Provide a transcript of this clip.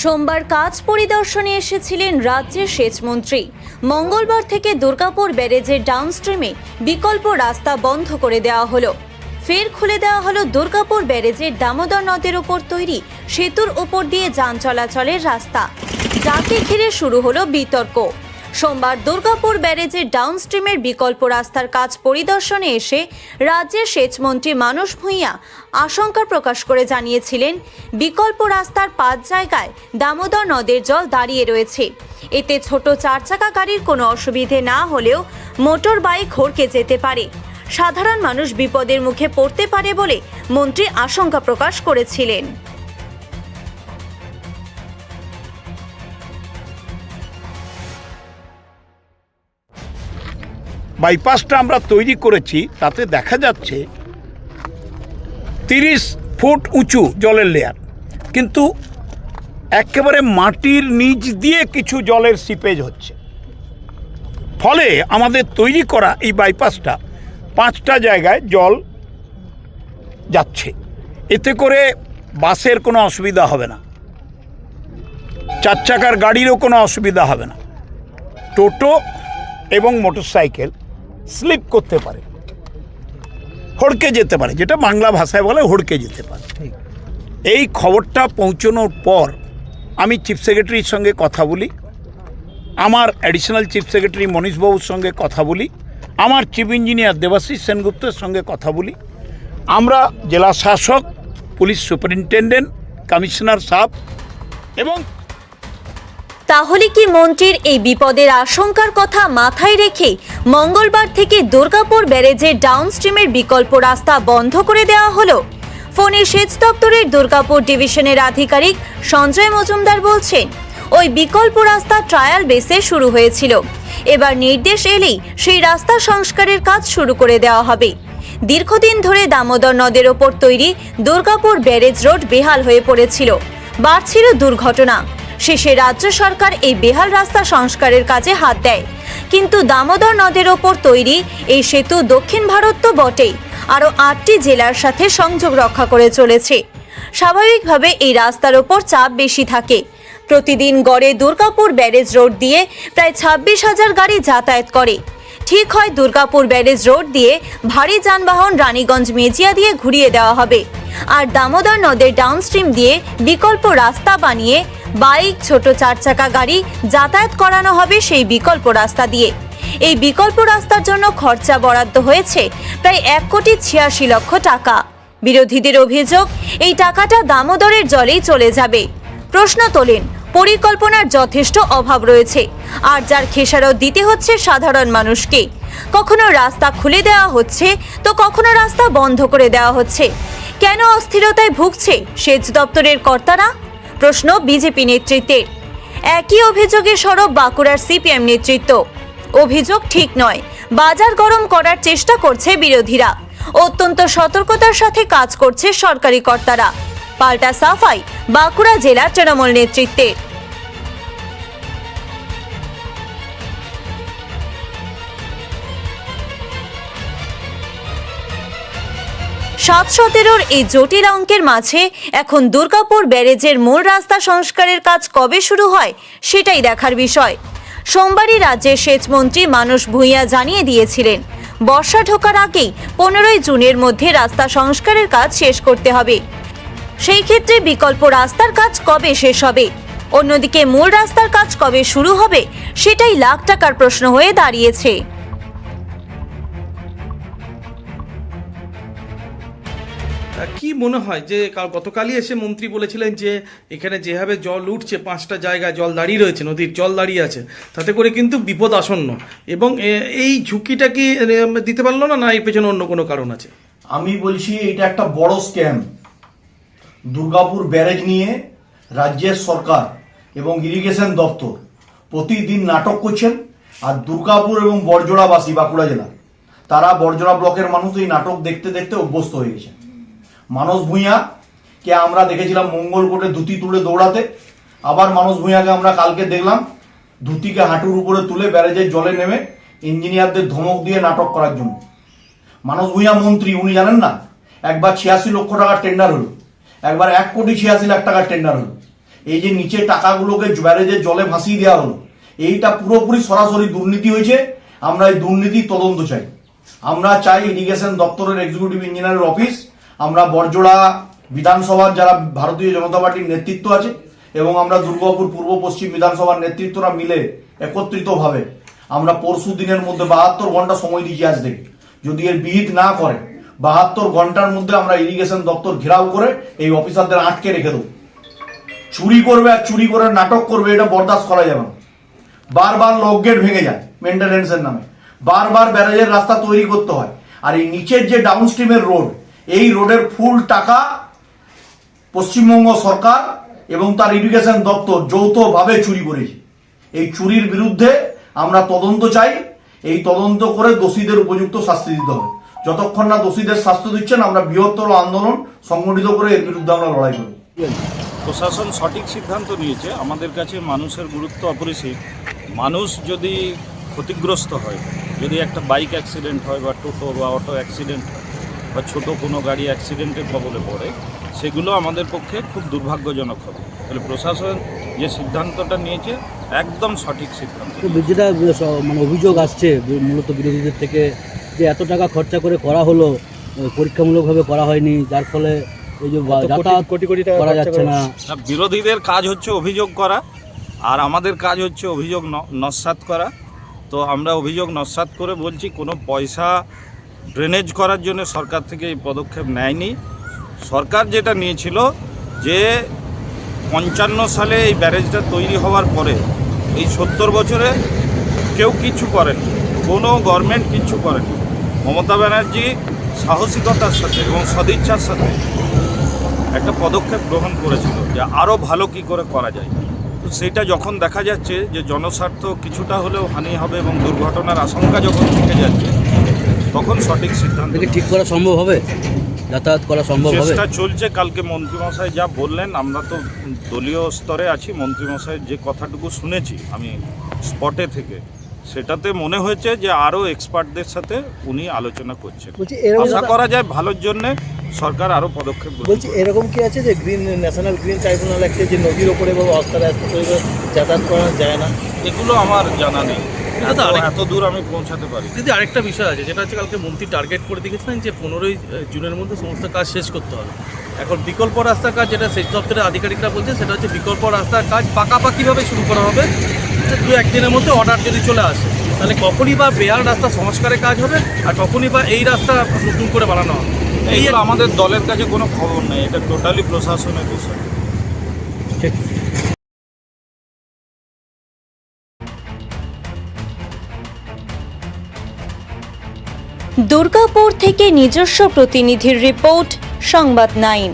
সোমবার কাজ পরিদর্শনে এসেছিলেন রাজ্যের সেচমন্ত্রী। মঙ্গলবার থেকে দুর্গাপুর ব্যারেজের ডাউনস্ট্রিমে বিকল্প রাস্তা বন্ধ করে দেওয়া হলো। ফের খুলে দেওয়া হলো দুর্গাপুর ব্যারেজের দামোদর নদের ওপর তৈরি সেতুর ওপর দিয়ে যান চলাচলের রাস্তা। যাকে ঘিরে শুরু হলো বিতর্ক। সোমবার দুর্গাপুর ব্যারেজের ডাউনস্ট্রিমের বিকল্প রাস্তার কাজ পরিদর্শনে এসে রাজ্যের সেচমন্ত্রী মানস ভূঁইয়া আশঙ্কা প্রকাশ করে জানিয়েছিলেন, বিকল্প রাস্তার পাঁচ জায়গায় দামোদর নদের জল দাঁড়িয়ে রয়েছে। এতে ছোট চার চাকা গাড়ির কোনো অসুবিধে না হলেও মোটর বাইক হড়কে যেতে পারে। সাধারণ মানুষ বিপদের মুখে পড়তে পারে বলে মন্ত্রী আশঙ্কা প্রকাশ করেছিলেন। বাইপাসটা আমরা তৈরি করেছি, তাতে দেখা যাচ্ছে তিরিশ ফুট উঁচু জলের লেয়ার কিন্তু একেবারে মাটির নিচ দিয়ে কিছু জলের সিপেজ হচ্ছে। ফলে আমাদের তৈরি করা এই বাইপাসটা পাঁচটা জায়গায় জল যাচ্ছে। এতে করে বাসের কোনো অসুবিধা হবে না। চার চাকার গাড়িরও কোনো অসুবিধা হবে না। টোটো এবং মোটরসাইকেল স্লিপ করতে পারে। হড়কে যেতে পারে যেটা বাংলা ভাষায় বলে হড়কে যেতে পারে। এই খবরটা পৌঁছানোর পর আমি চিফ সেক্রেটারির সঙ্গে কথা বলি আমার অ্যাডিশনাল চিফ সেক্রেটারি মনীশবাবুর সঙ্গে কথা বলি আমার চিফ ইঞ্জিনিয়ার দেবাশিস সেনগুপ্তের সঙ্গে কথা বলি। আমরা জেলা শাসক পুলিশ সুপারিনটেন্ডেন্ট কমিশনার সাহেব এবং তাহলে কি মন্ত্রীর এই বিপদের আশঙ্কার কথা মাথায় রেখে মঙ্গলবার থেকে দুর্গাপুর ব্যারেজের ডাউনস্ট্রিমের বিকল্প রাস্তা বন্ধ করে দেওয়া হলো? ফোনে সেচ দপ্তরের দুর্গাপুর ডিভিশনের আধিকারিক সঞ্জয় মজুমদার বলছেন, ওই বিকল্প রাস্তা ট্রায়াল বেসে শুরু হয়েছিল। এবার নির্দেশ এলেই সেই রাস্তা সংস্কারের কাজ শুরু করে দেওয়া হবে। দীর্ঘদিন ধরে দামোদর নদের ওপর তৈরি দুর্গাপুর ব্যারেজ রোড বেহাল হয়ে পড়েছিল। বাড়ছিল দুর্ঘটনা। শেষে রাজ্য সরকার এই বেহাল রাস্তা সংস্কারের কাজে হাত দেয়। কিন্তু দামোদর নদের ওপর তৈরি এই সেতু দক্ষিণ ভারত তো বটেই। আরও আটটি জেলার সাথে সংযোগ রক্ষা করে চলেছে। স্বাভাবিকভাবে এই রাস্তার ওপর চাপ বেশি থাকে। প্রতিদিন গড়ে দুর্গাপুর ব্যারেজ রোড দিয়ে প্রায় ছাব্বিশ হাজার গাড়ি যাতায়াত করে। ঠিক হয় দুর্গাপুর ব্যারেজ রোড দিয়ে ভারী যানবাহন রানীগঞ্জ মেজিয়া দিয়ে ঘুরিয়ে দেওয়া হবে। আর দামোদর নদের ডাউনস্ট্রিম দিয়ে বিকল্প রাস্তা বানিয়ে বাইক, ছোট চার চাকা গাড়ি যাতায়াত করানো হবে সেই বিকল্প রাস্তা দিয়ে। এই বিকল্প রাস্তার জন্য খরচা বরাদ্দ হয়েছে প্রায় এক কোটি ছিয়াশি লক্ষ টাকা। বিরোধীদের অভিযোগ, এই টাকাটা দামোদরের জলেই চলে যাবে। প্রশ্ন তোলেন পরিকল্পনার যথেষ্ট অভাব রয়েছে। আর যার খেসারত দিতে হচ্ছে সাধারণ মানুষকে। কখনো রাস্তা খুলে দেওয়া হচ্ছে, তো কখনো রাস্তা বন্ধ করে দেওয়া হচ্ছে। কেন অস্থিরতায় ভুগছে সেচ দপ্তরের কর্তারা? প্রশ্ন বিজেপি নেতৃত্বের। একই অভিযোগে সরব বাঁকুড়ার সিপিএম নেতৃত্ব। অভিযোগ ঠিক নয়, বাজার গরম করার চেষ্টা করছে বিরোধীরা। অত্যন্ত সতর্কতার সাথে কাজ করছে সরকারি কর্তারা। পাল্টা সাফাই, বাঁকুড়া জেলা তৃণমূল নেতৃত্বের সাত সতেরোর এই জটিল অঙ্কের মাঝে এখন দুর্গাপুর ব্যারেজের মূল রাস্তা সংস্কারের কাজ কবে শুরু হয়, সেটাই দেখার বিষয়। সোমবারই রাজ্যের সেচমন্ত্রী মানস ভূঁইয়া জানিয়ে দিয়েছিলেন, বর্ষা ঢোকার আগেই পনেরোই জুনের মধ্যে রাস্তা সংস্কারের কাজ শেষ করতে হবে। সেই ক্ষেত্রে বিকল্প রাস্তার কাজ কবে শেষ হবে? অন্যদিকে মূল রাস্তার কাজ কবে শুরু হবে সেটাই লাখ টাকার প্রশ্ন হয়ে দাঁড়িয়েছে। কি মনে হয় যে গতকালই এসে মন্ত্রী বলেছিলেন যে এখানে যেভাবে জল উঠছে পাঁচটা জায়গায় জল দাঁড়িয়ে রয়েছে নদীর জল দাঁড়িয়ে আছে তাতে করে কিন্তু বিপদ আসন্ন। এবং এই ঝুঁকিটা কি দিতে পারল না না এর পেছনে অন্য কোনো কারণ আছে? আমি বলছি এটা একটা বড় স্ক্যাম দুর্গাপুর ব্যারেজ নিয়ে রাজ্যের সরকার এবং ইরিগেশন দপ্তর প্রতিদিন নাটক করছেন আর দুর্গাপুর এবং বরজোড়াবাসী বাঁকুড়া জেলা, তারা বরজোড়া ব্লকের মানুষ এই নাটক দেখতে দেখতে অভ্যস্ত হয়ে গেছে মানস ভূঁইয়া কে আমরা দেখেছিলাম মঙ্গলকোটে ধুতি তুলে দৌড়াতে, আবার মানস ভূঁইয়াকে আমরা কালকে দেখলাম ধুতিকে হাঁটুর উপরে তুলে ব্যারেজের জলে নেমে ইঞ্জিনিয়ারদের ধমক দিয়ে নাটক করার জন্য। মানস ভূঁইয়া মন্ত্রী, উনি জানেন না? একবার ছিয়াশি লক্ষ টাকার টেন্ডার হলো। একবার এক কোটি ছিয়াশি লাখ টাকার টেন্ডার হলো। এই যে নিচে টাকাগুলোকে ব্যারেজের জলে ভাসিয়ে দেওয়া হলো, এইটা পুরোপুরি সরাসরি দুর্নীতি হয়েছে। আমরা এই দুর্নীতি তদন্ত চাই। আমরা চাই ইরিগেশন দপ্তরের এক্সিকিউটিভ ইঞ্জিনিয়ারের অফিস আমরা বরজোড়া বিধানসভার যারা ভারতীয় জনতা পার্টির নেতৃত্ব আছে, এবং আমরা দুর্গাপুর পূর্ব পশ্চিম বিধানসভার নেতৃত্বরা মিলে একত্রিতভাবে আমরা পরশু দিনের মধ্যে বাহাত্তর ঘণ্টা সময় দিয়েছি আজ থেকে। যদি এর বিহিত না করে বাহাত্তর ঘণ্টার মধ্যে আমরা ইরিগেশন দপ্তর ঘেরাও করে এই অফিসারদের আটকে রেখে দেবো। চুরি করবে আর চুরি করে নাটক করবে, এটা বরদাস্ত করা যাবে না। বারবার লক গেট ভেঙে যায় মেনটেন্যান্সের নামে। বারবার ব্যারেজের রাস্তা তৈরি করতে হয়। আর এই নিচের যে ডাউন ডাউনস্ট্রিমের রোড এই রোডের ফুল টাকা পশ্চিমবঙ্গ সরকার এবং তার ইরিগেশন দপ্তর যৌথভাবে চুরি করেছে। এই চুরির বিরুদ্ধে আমরা তদন্ত চাই। এই তদন্ত করে দোষীদের উপযুক্ত শাস্তি দিতে হবে। যতক্ষণ না দোষীদের শাস্তি দিচ্ছেন আমরা বৃহত্তর আন্দোলন সংগঠিত করে এর বিরুদ্ধে আমরা লড়াই করব প্রশাসন সঠিক সিদ্ধান্ত নিয়েছে আমাদের কাছে মানুষের গুরুত্ব অপরিসীম। মানুষ যদি ক্ষতিগ্রস্ত হয় যদি একটা বাইক অ্যাক্সিডেন্ট হয় বা টোটো বা অটো অ্যাক্সিডেন্ট বা ছোট কোনো গাড়ি অ্যাক্সিডেন্টের কবলে পড়ে সেগুলো আমাদের পক্ষে খুব দুর্ভাগ্যজনক হবে। তাহলে প্রশাসন যে সিদ্ধান্তটা নিয়েছে একদম সঠিক সিদ্ধান্ত যেটা মানে অভিযোগ আসছে মূলত বিরোধীদের থেকে যে এত টাকা খরচা করে করা হলো পরীক্ষামূলকভাবে করা হয়নি যার ফলে এই যে যাতায়াত কোটি কোটি যাতায়াত করা যাচ্ছে না। বিরোধীদের কাজ হচ্ছে অভিযোগ করা আর আমাদের কাজ হচ্ছে অভিযোগ ন- নস্যাৎ করা। তো আমরা অভিযোগ নস্যাৎ করে বলছি কোনো পয়সা ড্রেনেজ করার জন্য সরকার থেকে এই পদক্ষেপ নেয়নি। সরকার যেটা নিয়েছিল যে পঞ্চান্ন সালে এই ব্যারেজটা তৈরি হওয়ার পরে এই সত্তর বছরে কেউ কিছু করেনি কোনো গভর্নমেন্ট কিছু করেনি। মমতা ব্যানার্জি সাহসিকতার সাথে এবং সদিচ্ছার সাথে একটা পদক্ষেপ গ্রহণ করেছিল যে আরও ভালো কি করে করা যায়। তো সেটা যখন দেখা যাচ্ছে যে জনস্বার্থ কিছুটা হলেও হানি হবে এবং দুর্ঘটনার আশঙ্কা যখন থেকে যাচ্ছে তখন সঠিক সিদ্ধান্ত ঠিক করা সম্ভব হবে? যাতায়াত করা সম্ভব হবে? চেষ্টা চলছে কালকে মন্ত্রীমশাই যা বললেন আমরা তো দলীয় স্তরে আছি মন্ত্রীমশাই যে কথাটুকু শুনেছি আমি স্পটে থেকে। সেটাতে মনে হয়েছে যে আরও এক্সপার্টদের সাথে উনি আলোচনা করছেন। আশা করা যায় ভালোর জন্যে সরকার আরও পদক্ষেপ বলছি এরকম কি আছে যে গ্রিন ন্যাশনাল গ্রিন ট্রাইব্যুনাল একটা যে নদীর ওপরে বা অস্ত্র রাস্তা যাতায়াত করা যায় না? এগুলো আমার জানা নেই। এত- দূর আমি পৌঁছাতে পারি। দিদি আরেকটা বিষয় আছে যেটা হচ্ছে কালকে মন্ত্রী টার্গেট করে দেখেছিলেন যে পনেরোই জুনের মধ্যে সমস্ত কাজ শেষ করতে হবে। এখন বিকল্প রাস্তার কাজ যেটা সেচ দপ্তরের আধিকারিকরা বলছে সেটা হচ্ছে বিকল্প রাস্তার কাজ পাকাপাকিভাবে শুরু করা হবে। দু একদিনের মধ্যে অর্ডার যদি চলে আসে তাহলে কখনই বা বেয়ার রাস্তা সংস্কারের কাজ হবে আর কখনই বা এই রাস্তা নতুন করে বানানো হবে। এই আমাদের দলের কাছে কোনো খবর নেই এটা টোটালি প্রশাসনের বিষয়। ঠিক দুর্গাপুর থেকে নিজস্ব প্রতিনিধির রিপোর্ট সংবাদ নাইন।